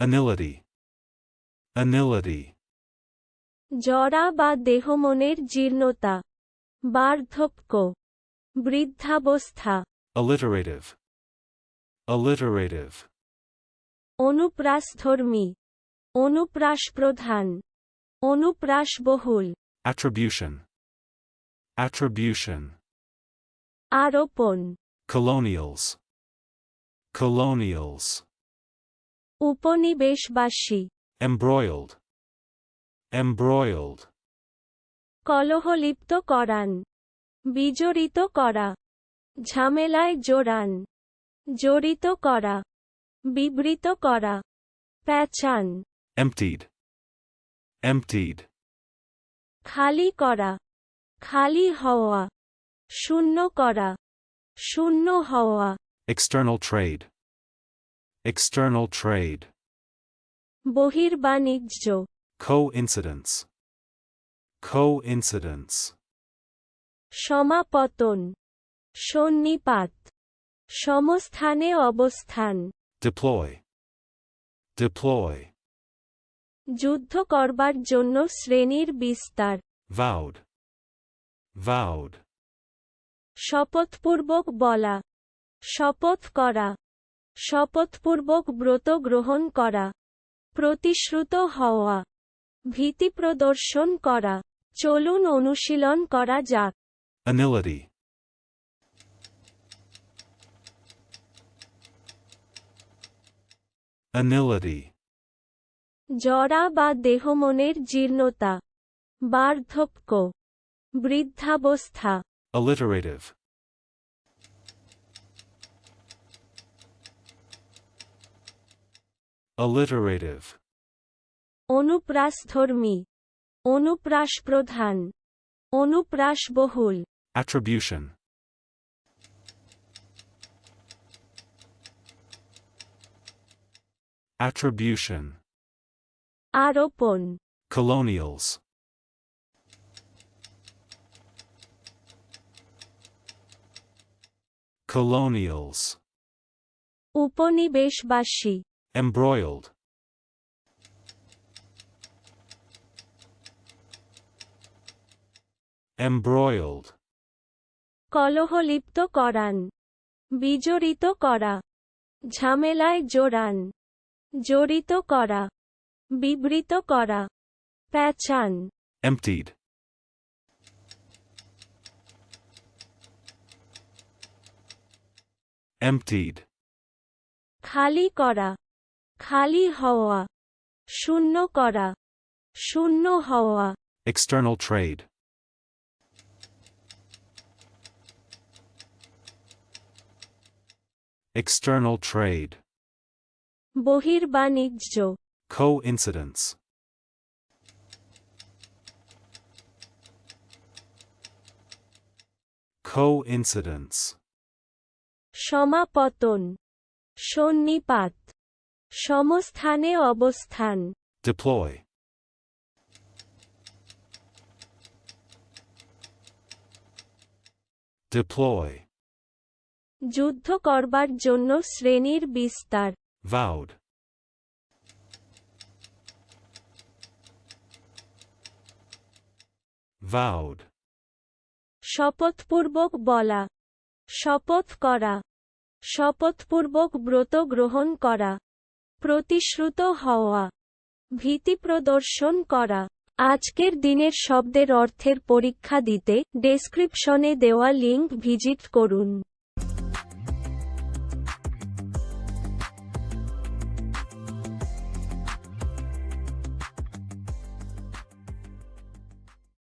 Anility. Anility. জরা বা দেহমনের জীর্ণতা বার্ধক্য বৃদ্ধাবস্থা Alliterative. Alliterative. অনুপ্রাসধর্মী অনুপ্রাসপ্রধান অনুপ্রাসবহুল Attribution. Attribution. আরোপণ Colonials. Colonials. উপনিবেশবাসী। Embroiled. Embroiled. কলহলিপ্ত করান। বিজড়িত করা। ঝামেলায় জোড়ান জড়িত করা। বিবৃত করা। প্যাচান। Emptied. Emptied. খালি করা। খালি হওয়া। শূন্য করা। শূন্য হওয়া। External trade. External trade. বহির্বাণিজ্য Coincidence. Coincidence. সমাপতন সন্নিপাত সমস্থানে অবস্থান Deploy. Deploy. যুদ্ধ করবার জন্য শ্রেণির বিস্তার Vowed. Vowed. শপথপূর্বক বলা শপথ করা শপথপূর্বক ব্রত গ্রহণ করা প্রতিশ্রুত হওয়া ভীতি প্রদর্শন করা চলুন অনুশীলন করা যাক Anility. Anility. জরা বা দেহমনের জীর্ণতা বার্ধক্য বৃদ্ধাবস্থা Alliterative. Alliterative. অনুপ্রাসধর্মী অনুপ্রাসপ্রধান অনুপ্রাসবহুল Attribution. Attribution. আরোপণ Colonials. Colonials. উপনিবেশবাসী Embroiled. Embroiled. কলহলিপ্ত করান বিজড়িত করা ঝামেলায় জোড়ান জড়িত করা বিবৃত করা প্যাচান Emptied. Emptied. খালি করা খালি হওয়া শূন্য করা শূন্য হওয়া। এক্সটার্নাল ট্রেড এক্সটার্নাল ট্রেড বহির বাণিজ্য খো ইনসিডেন্স খো ইনসিডেন্স সমাপতন। সন্নিপাত। সমস্থানে অবস্থান Deploy. Deploy. যুদ্ধ করবার জন্য শ্রেণির বিস্তার Vowed. Vowed. শপথপূর্বক বলা শপথ করা শপথপূর্বক ব্রত গ্রহণ করা প্রতিশ্রুত হওয়া। ভীতি প্রদর্শন করা। আজকের দিনের শব্দের অর্থের পরীক্ষা দিতে ডেসক্রিপশনে দেওয়া লিংক ভিজিট করুন।